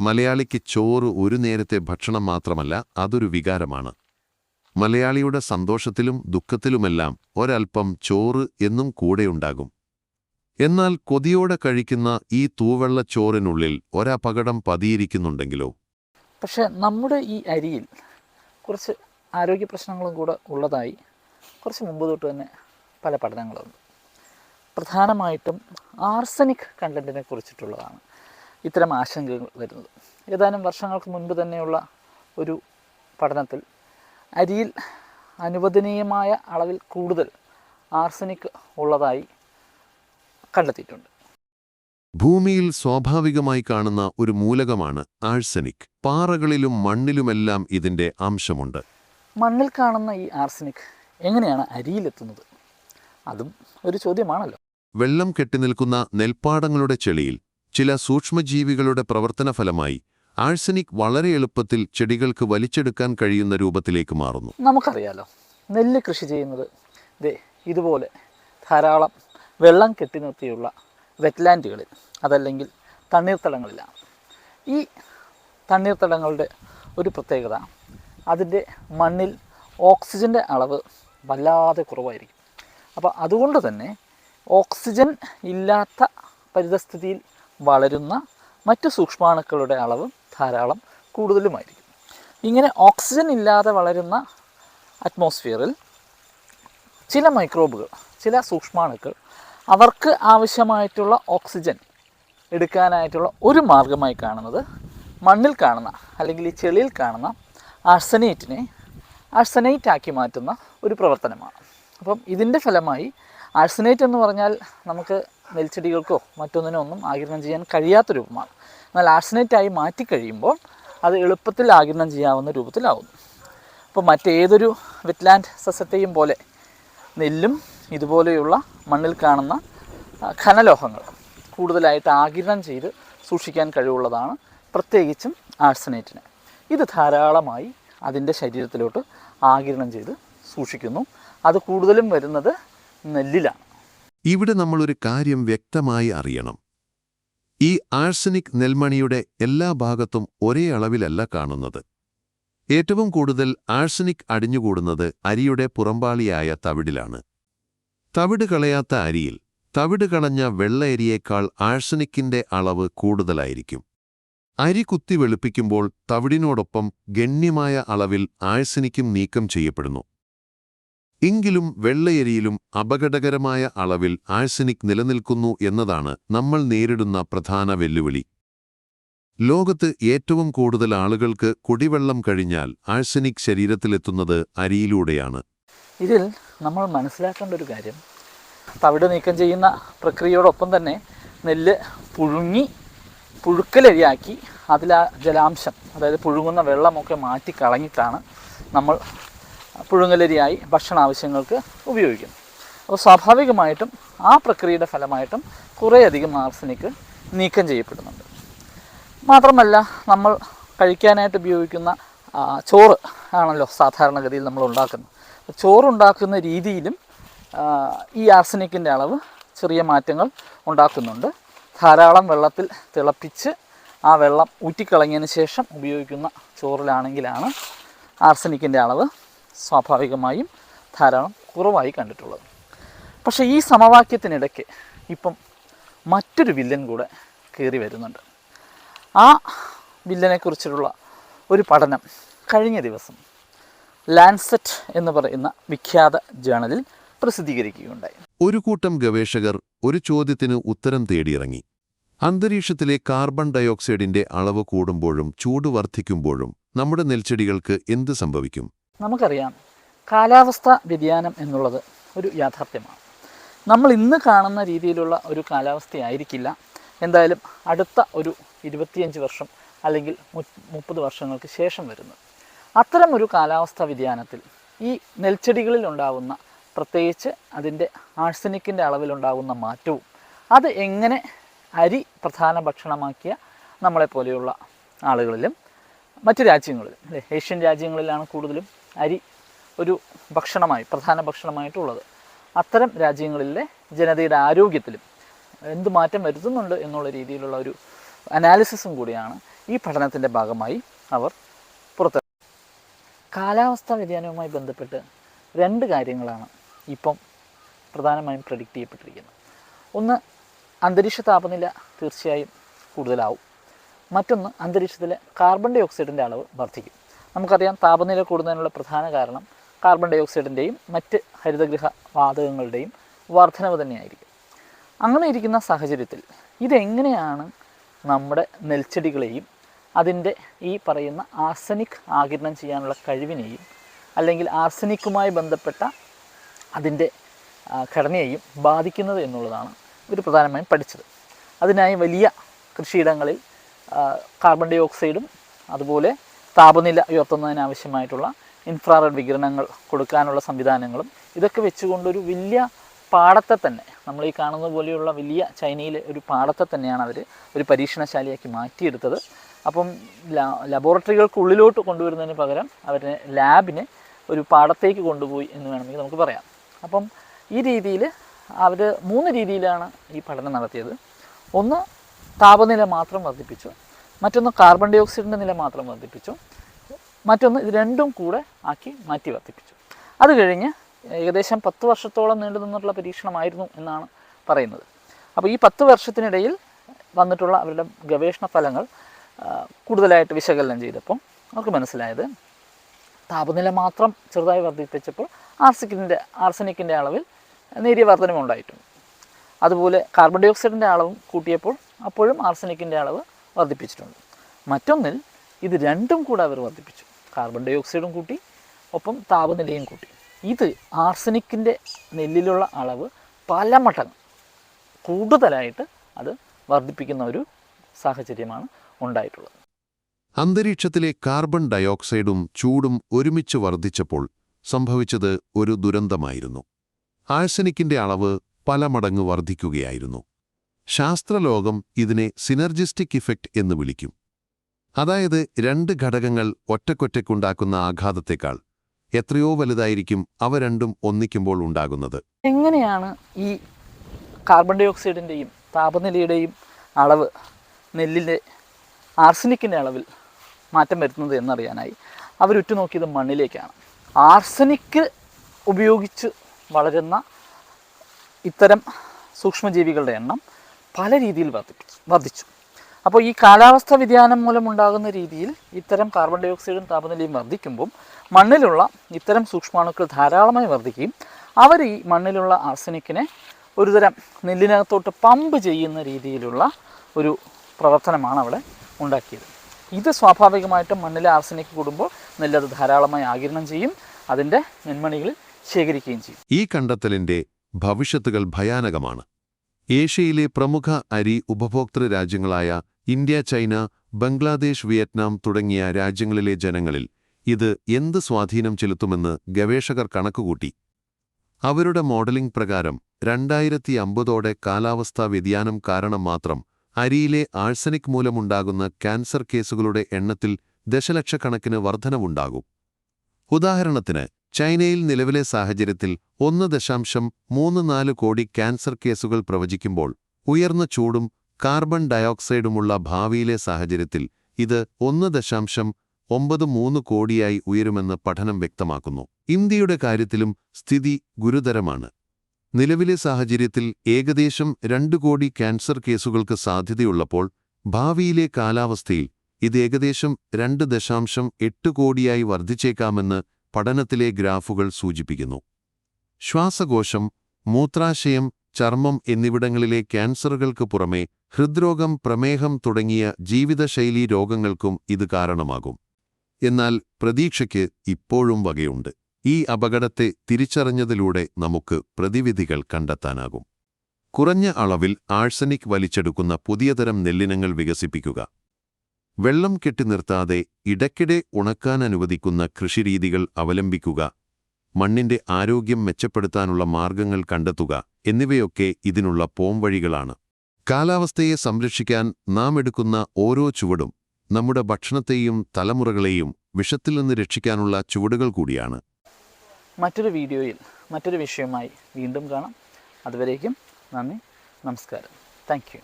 മലയാളിക്ക് ചോറ് ഒരു നേരത്തെ ഭക്ഷണം മാത്രമല്ല അതൊരു വികാരമാണ്. മലയാളിയുടെ സന്തോഷത്തിലും ദുഃഖത്തിലുമെല്ലാം ഒരൽപ്പം ചോറ് എന്നും കൂടെയുണ്ടാകും എന്നാൽ കൊതിയോടെ കഴിക്കുന്ന ഈ തൂവെള്ള ചോറിനുള്ളിൽ ഒരപകടം പതിയിരിക്കുന്നുണ്ടെങ്കിലോ? പക്ഷേ നമ്മുടെ ഈ അരിയിൽ കുറച്ച് ആരോഗ്യ പ്രശ്നങ്ങളും കൂടെ ഉള്ളതായി കുറച്ച് മുമ്പ് തൊട്ട് തന്നെ പല പഠനങ്ങളുണ്ട്. പ്രധാനമായിട്ടും ആർസനിക് കണ്ടന്റിനെ കുറിച്ചിട്ടുള്ളതാണ്. ഇത്തരം ആശങ്കകൾ വരുന്നത്. ഏതാനും വർഷങ്ങൾക്ക് മുൻപ് തന്നെയുള്ള ഒരു പഠനത്തിൽ അരിയിൽ അനുവദനീയമായ അളവിൽ കൂടുതൽ ആർസനിക് ഉള്ളതായി കണ്ടെത്തിയിട്ടുണ്ട്. ഭൂമിയിൽ സ്വാഭാവികമായി കാണുന്ന ഒരു മൂലകമാണ് ആഴ്സനിക് പാറകളിലും മണ്ണിലുമെല്ലാം ഇതിന്റെ അംശമുണ്ട്. മണ്ണിൽ കാണുന്ന ഈ ആർസനിക് എങ്ങനെയാണ് അരിയിലെത്തുന്നത്? അതും ഒരു ചോദ്യമാണല്ലോ. വെള്ളം കെട്ടിനിൽക്കുന്ന നെൽപ്പാടങ്ങളുടെ ചെളിയിൽ ചില സൂക്ഷ്മജീവികളുടെ പ്രവർത്തനഫലമായി ആഴ്സനിക് വളരെ എളുപ്പത്തിൽ ചെടികൾക്ക് വലിച്ചെടുക്കാൻ കഴിയുന്ന രൂപത്തിലേക്ക് മാറുന്നു. നമുക്കറിയാലോ നെല്ല് കൃഷി ചെയ്യുന്നത് ദേ ഇതുപോലെ ധാരാളം വെള്ളം കെട്ടി നിർത്തിയുള്ള വെറ്റ്ലാൻഡുകളിൽ അതല്ലെങ്കിൽ തണ്ണീർത്തടങ്ങളിലാണ്. ഈ തണ്ണീർത്തടങ്ങളുടെ ഒരു പ്രത്യേകത അതിന്റെ മണ്ണിൽ ഓക്സിജന്റെ അളവ് വല്ലാതെ കുറവായിരിക്കും. അപ്പോൾ അതുകൊണ്ട് തന്നെ ഓക്സിജൻ ഇല്ലാത്ത പരിതസ്ഥിതിയിൽ വളരുന്ന മറ്റ് സൂക്ഷ്മാണുക്കളുടെ അളവ് ധാരാളം കൂടുതലുമായിരിക്കും. ഇങ്ങനെ ഓക്സിജൻ ഇല്ലാതെ വളരുന്ന അറ്റ്മോസ്ഫിയറിൽ ചില മൈക്രോബുകൾ ചില സൂക്ഷ്മാണുക്കൾ അവർക്ക് ആവശ്യമായിട്ടുള്ള ഓക്സിജൻ എടുക്കാനായിട്ടുള്ള ഒരു മാർഗമായി കാണുന്നത് മണ്ണിൽ കാണുന്ന അല്ലെങ്കിൽ ഈ ചെളിയിൽ കാണുന്ന ആഴ്സനേറ്റിനെ ആഴ്സനേറ്റ് ആക്കി മാറ്റുന്ന ഒരു പ്രവർത്തനമാണ്. അപ്പം ഇതിന്റെ ഫലമായി ആഴ്സനേറ്റ് എന്ന് പറഞ്ഞാൽ നമുക്ക് നെൽച്ചെടികൾക്കോ മറ്റൊന്നിനോ ഒന്നും ആകിരണം ചെയ്യാൻ കഴിയാത്ത രൂപമാണ്. എന്നാൽ ആർസനേറ്റായി മാറ്റി കഴിയുമ്പോൾ അത് എളുപ്പത്തിൽ ആകിരണം ചെയ്യാവുന്ന രൂപത്തിലാവുന്നു. അപ്പോൾ മറ്റേതൊരു വെറ്റ്ലാൻഡ് സസ്യത്തെയും പോലെ നെല്ലും ഇതുപോലെയുള്ള മണ്ണിൽ കാണുന്ന ഖനലോഹങ്ങൾ കൂടുതലായിട്ട് ആകിരണം ചെയ്ത് സൂക്ഷിക്കാൻ കഴിവുള്ളതാണ് പ്രത്യേകിച്ചും ആഴ്സനേറ്റിന് ഇത് ധാരാളമായി അതിന്റെ ശരീരത്തിലോട്ട് ആകിരണം ചെയ്ത് സൂക്ഷിക്കുന്നു. അത് കൂടുതലും വരുന്നത് നെല്ലിലാണ്. ഇവിടെ നമ്മളൊരു കാര്യം വ്യക്തമായി അറിയണം. ഈ ആഴ്സനിക് നെൽമണിയുടെ എല്ലാ ഭാഗത്തും ഒരേ അളവിലല്ല കാണുന്നത്. ഏറ്റവും കൂടുതൽ ആഴ്സനിക് അടിഞ്ഞുകൂടുന്നത് അരിയുടെ പുറമ്പാളിയായ തവിടിലാണ്. തവിട് കളയാത്ത അരിയിൽ തവിട് കളഞ്ഞ വെള്ള അരിയേക്കാൾ ആഴ്സനിക്കിന്റെ അളവ് കൂടുതലായിരിക്കും. അരി കുത്തി വെളുപ്പിക്കുമ്പോൾ തവിടിനോടൊപ്പം ഗണ്യമായ അളവിൽ ആഴ്സനിക്കും നീക്കം ചെയ്യപ്പെടുന്നു. എങ്കിലും വെള്ളയരിയിലും അപകടകരമായ അളവിൽ ആഴ്സനിക് നിലനിൽക്കുന്നു എന്നതാണ് നമ്മൾ നേരിടുന്ന പ്രധാന വെല്ലുവിളി. ലോകത്ത് ഏറ്റവും കൂടുതൽ ആളുകൾക്ക് കുടിവെള്ളം കഴിഞ്ഞാൽ ആഴ്സനിക് ശരീരത്തിലെത്തുന്നത് അരിയിലൂടെയാണ്. ഇതിൽ നമ്മൾ മനസ്സിലാക്കേണ്ട ഒരു കാര്യം തവിട് നീക്കം ചെയ്യുന്ന പ്രക്രിയയോടൊപ്പം തന്നെ നെല്ല് പുഴുങ്ങി പുഴുക്കലരിയാക്കി അതിൽ ആ ജലാംശം അതായത് പുഴുങ്ങുന്ന വെള്ളമൊക്കെ മാറ്റി കളഞ്ഞിട്ടാണ് നമ്മൾ പുഴുങ്ങലരിയായി ഭക്ഷണ ആവശ്യങ്ങൾക്ക് ഉപയോഗിക്കുന്നു. അപ്പോൾ സ്വാഭാവികമായിട്ടും ആ പ്രക്രിയയുടെ ഫലമായിട്ടും കുറേയധികം ആർസനിക്ക് നീക്കം ചെയ്യപ്പെടുന്നുണ്ട്. മാത്രമല്ല നമ്മൾ കഴിക്കാനായിട്ട് ഉപയോഗിക്കുന്ന ചോറ് ആണല്ലോ സാധാരണഗതിയിൽ നമ്മൾ ഉണ്ടാക്കുന്നത്. ചോറുണ്ടാക്കുന്ന രീതിയിലും ഈ ആർസനിക്കിന്റെ അളവ് ചെറിയ മാറ്റങ്ങൾ ഉണ്ടാക്കുന്നുണ്ട്. ധാരാളം വെള്ളത്തിൽ തിളപ്പിച്ച് ആ വെള്ളം ഊറ്റിക്കളഞ്ഞതിന് ശേഷം ഉപയോഗിക്കുന്ന ചോറിലാണെങ്കിലാണ് ആർസനിക്കിന്റെ അളവ് സ്വാഭാവികമായും ധാരാളം കുറവായി കണ്ടിട്ടുള്ളത്. പക്ഷേ ഈ സമവാക്യത്തിനിടയ്ക്ക് ഇപ്പം മറ്റൊരു വില്ലൻ കൂടെ കയറി വരുന്നുണ്ട്. ആ വില്ലനെക്കുറിച്ചുള്ള ഒരു പഠനം കഴിഞ്ഞ ദിവസം ലാൻസെറ്റ് എന്ന് പറയുന്ന വിഖ്യാത ജേണലിൽ പ്രസിദ്ധീകരിക്കുകയുണ്ടായി. ഒരു കൂട്ടം ഗവേഷകർ ഒരു ചോദ്യത്തിന് ഉത്തരം തേടിയിറങ്ങി. അന്തരീക്ഷത്തിലെ കാർബൺ ഡയോക്സൈഡിന്റെ അളവ് കൂടുമ്പോഴും ചൂട് വർദ്ധിക്കുമ്പോഴും നമ്മുടെ നെൽച്ചെടികൾക്ക് എന്ത് സംഭവിക്കും? നമുക്കറിയാം കാലാവസ്ഥ വ്യതിയാനം എന്നുള്ളത് ഒരു യാഥാർത്ഥ്യമാണ്. നമ്മൾ ഇന്ന് കാണുന്ന രീതിയിലുള്ള ഒരു കാലാവസ്ഥയായിരിക്കില്ല. എന്തായാലും അടുത്ത ഒരു ഇരുപത്തിയഞ്ച് വർഷം അല്ലെങ്കിൽ മുപ്പത് വർഷങ്ങൾക്ക് ശേഷം വരുന്നത്. അത്തരം ഒരു കാലാവസ്ഥ വ്യതിയാനത്തിൽ ഈ നെൽച്ചെടികളിൽ ഉണ്ടാകുന്ന പ്രത്യേകിച്ച് അതിന്റെ ആഴ്സനിക്കിന്റെ അളവിലുണ്ടാകുന്ന മാറ്റവും അത് എങ്ങനെ അരി പ്രധാന ഭക്ഷണമാക്കിയ നമ്മളെപ്പോലെയുള്ള ആളുകളിലും മറ്റു രാജ്യങ്ങളിലും ഏഷ്യൻ രാജ്യങ്ങളിലാണ് കൂടുതലും അരി ഒരു ഭക്ഷണമായി പ്രധാന ഭക്ഷണമായിട്ടുള്ളത്. അത്തരം രാജ്യങ്ങളിലെ ജനതയുടെ ആരോഗ്യത്തിലും എന്ത് മാറ്റം വരുത്തുന്നുണ്ട് എന്നുള്ള രീതിയിലുള്ള ഒരു അനാലിസിസും കൂടിയാണ് ഈ പഠനത്തിന്റെ ഭാഗമായി അവർ പുറത്ത് കാലാവസ്ഥാ വ്യതിയാനവുമായി ബന്ധപ്പെട്ട് രണ്ട് കാര്യങ്ങളാണ് ഇപ്പം പ്രധാനമായും പ്രഡിക്റ്റ് ചെയ്യപ്പെട്ടിരിക്കുന്നത്. ഒന്ന് അന്തരീക്ഷ താപനില തീർച്ചയായും കൂടുതലാവും. മറ്റൊന്ന് അന്തരീക്ഷത്തിലെ കാർബൺ ഡൈ ഓക്സൈഡിന്റെ അളവ് വർദ്ധിക്കും. നമുക്കറിയാം താപനില കൂടുന്നതിനുള്ള പ്രധാന കാരണം കാർബൺ ഡൈ ഓക്സൈഡിന്റെയും മറ്റ് ഹരിതഗൃഹ വാതകങ്ങളുടെയും വർധനവ് തന്നെയായിരിക്കും. അങ്ങനെ ഇരിക്കുന്ന സാഹചര്യത്തിൽ ഇതെങ്ങനെയാണ് നമ്മുടെ നെൽച്ചെടികളെയും അതിന്റെ ഈ പറയുന്ന ആർസനിക് ആകിരണം ചെയ്യാനുള്ള കഴിവിനെയും അല്ലെങ്കിൽ ആർസനിക്കുമായി ബന്ധപ്പെട്ട അതിന്റെ ഘടനയെയും ബാധിക്കുന്നത് എന്നുള്ളതാണ് ഇവർ പ്രധാനമായും പഠിച്ചത്. അതിനായി വലിയ കൃഷിയിടങ്ങളിൽ കാർബൺ ഡൈ ഓക്സൈഡും അതുപോലെ താപനില ഉയർത്തുന്നതിനാവശ്യമായിട്ടുള്ള ഇൻഫ്രാറെഡ് വികിരണങ്ങൾ കൊടുക്കാനുള്ള സംവിധാനങ്ങളും ഇതൊക്കെ വെച്ചുകൊണ്ടൊരു വലിയ പാടത്തെ തന്നെ നമ്മൾ ഈ കാണുന്ന പോലെയുള്ള വലിയ ചൈനയിലെ ഒരു പാടത്തെ തന്നെയാണ് അവർ ഒരു പരീക്ഷണശാലയാക്കി മാറ്റിയെടുത്തത്. അപ്പം ലബോറട്ടറികൾക്കുള്ളിലോട്ട് കൊണ്ടുവരുന്നതിന് പകരം അവരെ ലാബിനെ ഒരു പാടത്തേക്ക് കൊണ്ടുപോയി എന്ന് വേണമെങ്കിൽ നമുക്ക് പറയാം. അപ്പം ഈ രീതിയിൽ അവർ മൂന്ന് രീതിയിലാണ് ഈ പഠനം നടത്തിയത്. ഒന്ന് താപനില മാത്രം വർദ്ധിപ്പിച്ചു. മറ്റൊന്ന് കാർബൺ ഡൈ ഓക്സൈഡിന്റെ നില മാത്രം വർദ്ധിപ്പിച്ചു. മറ്റൊന്ന് ഇത് രണ്ടും കൂടെ ആക്കി മാറ്റി വർദ്ധിപ്പിച്ചു. അത് കഴിഞ്ഞ് ഏകദേശം പത്ത് വർഷത്തോളം നീണ്ടു നിന്നിട്ടുള്ള പരീക്ഷണമായിരുന്നു എന്നാണ് പറയുന്നത്. അപ്പോൾ ഈ പത്ത് വർഷത്തിനിടയിൽ വന്നിട്ടുള്ള അവരുടെ ഗവേഷണ ഫലങ്ങൾ കൂടുതലായിട്ട് വിശകലനം ചെയ്തപ്പോൾ അവർക്ക് മനസ്സിലായത് താപനില മാത്രം ചെറുതായി വർദ്ധിപ്പിച്ചപ്പോൾ ആർസിക്കിന്റെ ആർസനിക്കിന്റെ അളവിൽ നേരിയ വർധനമുണ്ടായിട്ടുണ്ട് അതുപോലെ കാർബൺ ഡൈ ഓക്സൈഡിന്റെ അളവും കൂട്ടിയപ്പോൾ അപ്പോഴും ആർസനിക്കിന്റെ അളവ് വർദ്ധിപ്പിച്ചിട്ടുണ്ട്. മറ്റൊന്നിൽ ഇത് രണ്ടും കൂടെ അവർ വർദ്ധിപ്പിച്ചു. കാർബൺ ഡൈ ഓക്സൈഡും കൂട്ടി ഒപ്പം താപനിലയും കൂട്ടി. ഇത് ആർസനിക്കിന്റെ നെല്ലിലുള്ള അളവ് പല മടങ്ങ് കൂടുതലായിട്ട് അത് വർദ്ധിപ്പിക്കുന്ന ഒരു സാഹചര്യമാണ് ഉണ്ടായിട്ടുള്ളത്. അന്തരീക്ഷത്തിലെ കാർബൺ ഡയോക്സൈഡും ചൂടും ഒരുമിച്ച് വർദ്ധിച്ചപ്പോൾ സംഭവിച്ചത് ഒരു ദുരന്തമായിരുന്നു. ആഴ്സനിക്കിന്റെ അളവ് പല മടങ്ങ് വർദ്ധിക്കുകയായിരുന്നു. ശാസ്ത്രലോകം ഇതിനെ സിനർജിസ്റ്റിക് ഇഫക്റ്റ് എന്ന് വിളിക്കും. അതായത് രണ്ട് ഘടകങ്ങൾ ഒറ്റക്കൊറ്റയ്ക്കുണ്ടാക്കുന്ന ആഘാതത്തേക്കാൾ എത്രയോ വലുതായിരിക്കും അവ രണ്ടും ഒന്നിക്കുമ്പോൾ ഉണ്ടാകുന്നത്. എങ്ങനെയാണ് ഈ കാർബൺ ഡൈ ഓക്സൈഡിന്റെയും താപനിലയുടെയും അളവ് നെല്ലിന്റെ ആർസനിക്കിന്റെ അളവിൽ മാറ്റം വരുത്തുന്നത് എന്നറിയാനായി അവർ ഉറ്റുനോക്കിയത് മണ്ണിലേക്കാണ്. ആർസനിക്ക് ഉപയോഗിച്ച് വളരുന്ന ഇത്തരം സൂക്ഷ്മജീവികളുടെ എണ്ണം പല രീതിയിൽ വർദ്ധിപ്പിച്ചു വർദ്ധിച്ചു. അപ്പോൾ ഈ കാലാവസ്ഥ വ്യതിയാനം മൂലമുണ്ടാകുന്ന രീതിയിൽ ഇത്തരം കാർബൺ ഡൈ ഓക്സൈഡും താപനിലയും വർദ്ധിക്കുമ്പോൾ മണ്ണിലുള്ള ഇത്തരം സൂക്ഷ്മാണുക്കൾ ധാരാളമായി വർദ്ധിക്കുകയും അവർ ഈ മണ്ണിലുള്ള ആർസനിക്കിനെ ഒരുതരം നെല്ലിനകത്തോട്ട് പമ്പ് ചെയ്യുന്ന രീതിയിലുള്ള ഒരു പ്രവർത്തനമാണ് അവിടെ ഉണ്ടാക്കിയത്. ഇത് സ്വാഭാവികമായിട്ടും മണ്ണിലെ ആർസനിക്ക് കൂടുമ്പോൾ നെല്ലത് ധാരാളമായി ആകിരണം ചെയ്യും അതിന്റെ നെന്മണികളിൽ ശേഖരിക്കുകയും ചെയ്യും. ഈ കണ്ടെത്തലിന്റെ ഭവിഷ്യത്തുകൾ ഭയാനകമാണ്. ഏഷ്യയിലെ പ്രമുഖ അരി ഉപഭോക്തൃ രാജ്യങ്ങളായ ഇന്ത്യ ചൈന ബംഗ്ലാദേശ് വിയറ്റ്നാം തുടങ്ങിയ രാജ്യങ്ങളിലെ ജനങ്ങളിൽ ഇത് എന്ത് സ്വാധീനം ചെലുത്തുമെന്ന് ഗവേഷകർ കണക്കുകൂട്ടി. അവരുടെ മോഡലിംഗ് പ്രകാരം രണ്ടായിരത്തി അമ്പതോടെ കാലാവസ്ഥാ വ്യതിയാനം കാരണം മാത്രം അരിയിലെ ആഴ്സനിക് മൂലമുണ്ടാകുന്ന ക്യാൻസർ കേസുകളുടെ എണ്ണത്തിൽ ദശലക്ഷക്കണക്കിന് വർധനവുണ്ടാകും. ഉദാഹരണത്തിന് ചൈനയിൽ നിലവിലെ സാഹചര്യത്തിൽ ഒന്ന് ദശാംശം മൂന്ന് നാല് കോടി ക്യാൻസർ കേസുകൾ പ്രവചിക്കുമ്പോൾ ഉയർന്ന ചൂടും കാർബൺ ഡയോക്സൈഡുമുള്ള ഭാവിയിലെ സാഹചര്യത്തിൽ ഇത് ഒന്ന് ദശാംശം ഒമ്പത് മൂന്ന് കോടിയായി ഉയരുമെന്ന് പഠനം വ്യക്തമാക്കുന്നു. ഇന്ത്യയുടെ കാര്യത്തിലും സ്ഥിതി ഗുരുതരമാണ്. നിലവിലെ സാഹചര്യത്തിൽ ഏകദേശം രണ്ട് കോടി ക്യാൻസർ കേസുകൾക്ക് സാധ്യതയുള്ളപ്പോൾ ഭാവിയിലെ കാലാവസ്ഥയിൽ ഇത് ഏകദേശം രണ്ട് ദശാംശം എട്ട് കോടിയായി വർദ്ധിച്ചേക്കാമെന്ന് പഠനത്തിലെ ഗ്രാഫുകൾ സൂചിപ്പിക്കുന്നു. ശ്വാസകോശം മൂത്രാശയം ചർമ്മം എന്നിവിടങ്ങളിലെ ക്യാൻസറുകൾക്ക് പുറമെ ഹൃദ്രോഗം പ്രമേഹം തുടങ്ങിയ ജീവിതശൈലീ രോഗങ്ങൾക്കും ഇത് കാരണമാകും. എന്നാൽ പ്രതീക്ഷയ്ക്ക് ഇപ്പോഴും വകയുണ്ട്. ഈ അപകടത്തെ തിരിച്ചറിഞ്ഞതിലൂടെ നമുക്ക് പ്രതിവിധികൾ കണ്ടെത്താനാകും. കുറഞ്ഞ അളവിൽ ആഴ്സനിക് വലിച്ചെടുക്കുന്ന പുതിയതരം നെല്ലിനങ്ങൾ വികസിപ്പിക്കുക. വെള്ളം കെട്ടി നിർത്താതെ ഇടയ്ക്കിടെ ഉണക്കാൻ അനുവദിക്കുന്ന കൃഷിരീതികൾ അവലംബിക്കുക മണ്ണിന്റെ ആരോഗ്യം മെച്ചപ്പെടുത്താനുള്ള മാർഗങ്ങൾ കണ്ടെത്തുക എന്നിവയൊക്കെ ഇതിനുള്ള പോംവഴികളാണ്. കാലാവസ്ഥയെ സംരക്ഷിക്കാൻ നാം എടുക്കുന്ന ഓരോ ചുവടും നമ്മുടെ ഭക്ഷണത്തെയും തലമുറകളെയും വിഷത്തിൽ നിന്ന് രക്ഷിക്കാനുള്ള ചുവടുകൾ കൂടിയാണ്. മറ്റൊരു വീഡിയോയിൽ മറ്റൊരു വിഷയമായി വീണ്ടും കാണാം. അതുവരേക്കും നന്ദി നമസ്കാരം. താങ്ക്